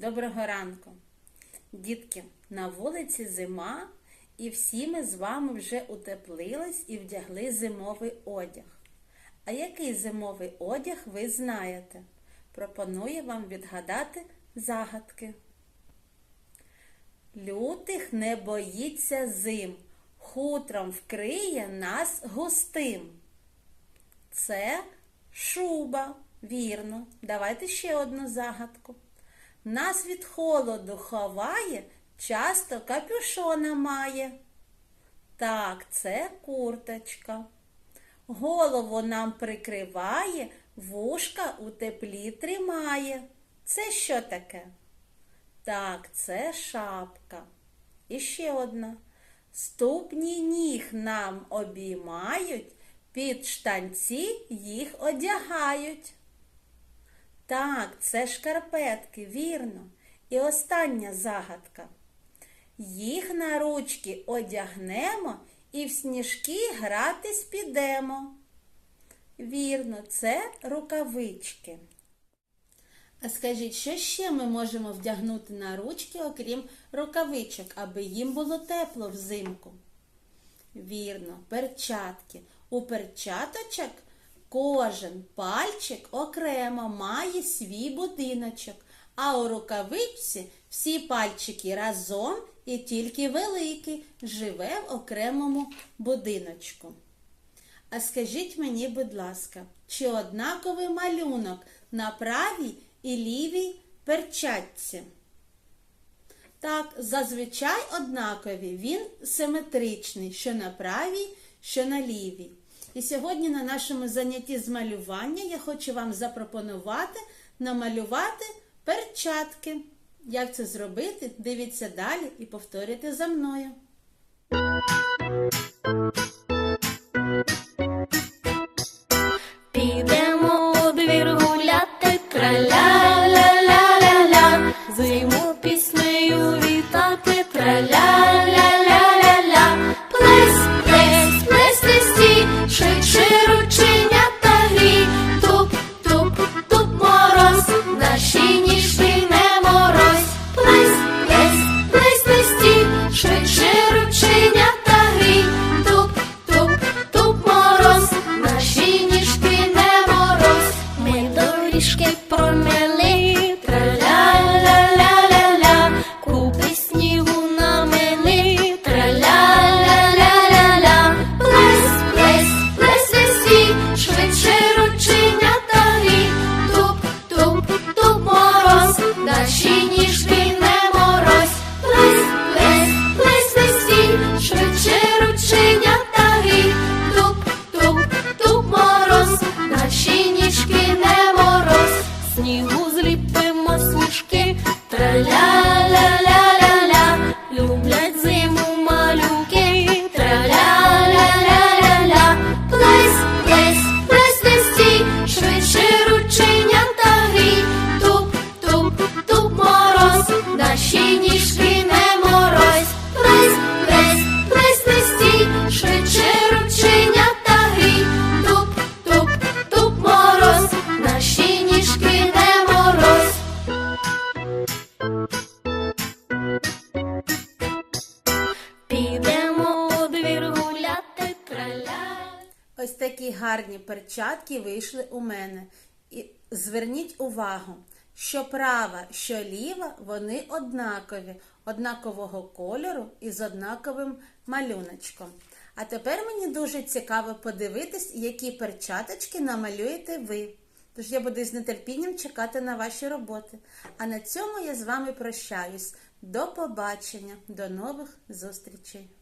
Доброго ранку. Дітки, на вулиці зима, і всі ми з вами вже утеплились і вдягли зимовий одяг. А який зимовий одяг ви знаєте? Пропоную вам відгадати загадки. Лютих не боїться зим, хутром вкриє нас густим. Це шуба. Вірно. Давайте ще одну загадку. Нас від холоду ховає, часто капюшона має. Так, це курточка. Голову нам прикриває, вушка у теплі тримає. Це що таке? Так, це шапка. І ще одна. Ступні ніг нам обіймають, під штанці їх одягають. Так, це шкарпетки, вірно. І остання загадка. Їх на ручки одягнемо і в сніжки гратись підемо. Вірно, це рукавички. А скажіть, що ще ми можемо вдягнути на ручки, окрім рукавичок, аби їм було тепло взимку? Вірно, перчатки. У перчаточок кожен пальчик окремо має свій будиночок, а у рукавичці всі пальчики разом і тільки великий живе в окремому будиночку. А скажіть мені, будь ласка, чи однаковий малюнок на правій і лівій перчатці? Так, зазвичай однакові, він симетричний, що на правій, що на лівій. І сьогодні на нашому занятті з малювання я хочу вам запропонувати намалювати перчатки. Як це зробити? Дивіться далі і повторюйте за мною. Ми промили, траля-ля-ля-ля-ля, купи снігу намели, траля-ля-ля-ля-ля, плес, плес, плес, лисі, швидше рученята грі, туп, туп, туп, мороз, Ось гарні перчатки вийшли у мене. І зверніть увагу, що права, що ліва, вони однакові, однакового кольору і з однаковим малюночком. А тепер мені дуже цікаво подивитись, які перчаточки намалюєте ви. Тож я буду з нетерпінням чекати на ваші роботи. А на цьому я з вами прощаюсь. До побачення, до нових зустрічей!